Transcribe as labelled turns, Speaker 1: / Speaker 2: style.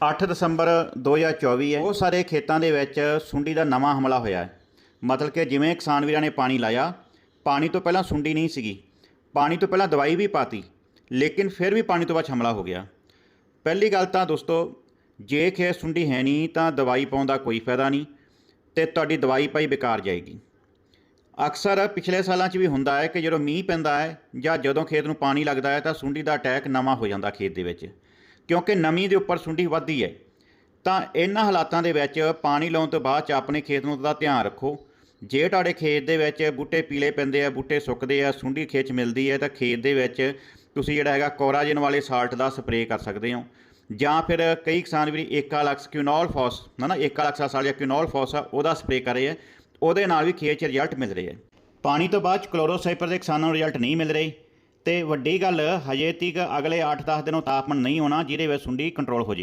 Speaker 1: 8 ਦਸੰਬਰ 2024 ਹੈ। ਉਹ ਸਾਰੇ ਖੇਤਾਂ ਦੇ ਵਿੱਚ ਸੁੰਡੀ ਦਾ ਨਵਾਂ ਹਮਲਾ ਹੋਇਆ ਹੈ। ਮਤਲਬ ਕਿ ਜਿਵੇਂ ਕਿਸਾਨ ਵੀਰਾਂ ਨੇ ਪਾਣੀ ਲਾਇਆ, ਪਾਣੀ ਤੋਂ ਪਹਿਲਾਂ ਸੁੰਡੀ ਨਹੀਂ ਸੀਗੀ। ਪਾਣੀ ਤੋਂ ਪਹਿਲਾਂ ਦਵਾਈ ਵੀ ਪਾਤੀ, ਲੇਕਿਨ ਫਿਰ ਵੀ ਪਾਣੀ ਤੋਂ ਬਾਅਦ ਹਮਲਾ ਹੋ ਗਿਆ। ਪਹਿਲੀ ਗੱਲ ਤਾਂ ਦੋਸਤੋ, ਜੇ ਖੇਤ ਸੁੰਡੀ ਹੈ ਨਹੀਂ, ਤਾਂ ਦਵਾਈ ਪਾਉਣ ਦਾ ਕੋਈ ਫਾਇਦਾ ਨਹੀਂ ਤੇ ਤੁਹਾਡੀ ਦਵਾਈ ਪਾਈ ਬੇਕਾਰ ਜਾਏਗੀ। ਅਕਸਰ ਪਿਛਲੇ ਸਾਲਾਂ 'ਚ ਵੀ ਹੁੰਦਾ ਹੈ ਕਿ ਜਦੋਂ ਮੀਂਹ ਪੈਂਦਾ ਹੈ ਜਾਂ ਜਦੋਂ ਖੇਤ ਨੂੰ ਪਾਣੀ ਲੱਗਦਾ ਹੈ ਤਾਂ ਸੁੰਡੀ ਦਾ ਅਟੈਕ ਨਵਾਂ ਹੋ ਜਾਂਦਾ ਖੇਤ ਦੇ ਵਿੱਚ। ਕਿਉਂਕਿ ਨਮੀ ਦੇ ਉੱਪਰ ਸੁੰਡੀ ਵੱਧਦੀ ਹੈ। ਤਾਂ ਇਹਨਾਂ ਹਾਲਾਤਾਂ ਦੇ ਵਿੱਚ ਪਾਣੀ ਲਾਉਣ ਤੋਂ ਬਾਅਦ 'ਚ ਆਪਣੇ ਖੇਤ ਨੂੰ ਦਾ ਧਿਆਨ ਰੱਖੋ। ਜੇ ਤੁਹਾਡੇ ਖੇਤ ਦੇ ਵਿੱਚ ਬੂਟੇ ਪੀਲੇ ਪੈਂਦੇ ਆ, ਬੂਟੇ ਸੁੱਕਦੇ ਆ, ਸੁੰਡੀ ਖੇਤ 'ਚ ਮਿਲਦੀ ਹੈ, ਤਾਂ ਖੇਤ ਦੇ ਵਿੱਚ ਤੁਸੀਂ ਜਿਹੜਾ ਹੈਗਾ ਕੋਰਾਜਨ ਵਾਲੇ ਸਾਲਟ ਦਾ ਸਪਰੇਅ ਕਰ ਸਕਦੇ ਹੋ। ਜਾਂ ਫਿਰ ਕਈ ਕਿਸਾਨ ਵੀ ਏਕਾਲਕਸ ਕਿਊਨੋਲ ਫੋਸ ਨਾ ਨਾ, ਏਕਾਲਕਸ ਸਾਲ ਜਾਂ ਕਿਊਨੋਲ ਫੋਸ ਆ, ਉਹਦਾ ਸਪਰੇਅ ਕਰ ਰਹੇ ਆ। ਉਹਦੇ ਨਾਲ ਵੀ ਖੇਤ 'ਚ ਰਿਜ਼ਲਟ ਮਿਲ ਰਹੇ ਆ। ਪਾਣੀ ਤੋਂ ਬਾਅਦ 'ਚ ਕਲੋਰੋਸਾਈਪਰ ਦੇ ਕਿਸਾਨਾਂ ਨੂੰ ਰਿਜ਼ਲਟ ਨਹੀਂ ਮਿਲ ਰਹੇ। ਤੇ ਵੱਡੀ ਗੱਲ, ਹਜੇ ਤੱਕ ਅਗਲੇ 8-10 ਦਿਨੋਂ ਤਾਪਮਾਨ ਨਹੀਂ ਹੋਣਾ, ਜਿਹਦੇ ਵਿੱਚ ਸੁੰਡੀ ਕੰਟਰੋਲ ਹੋ ਜੇ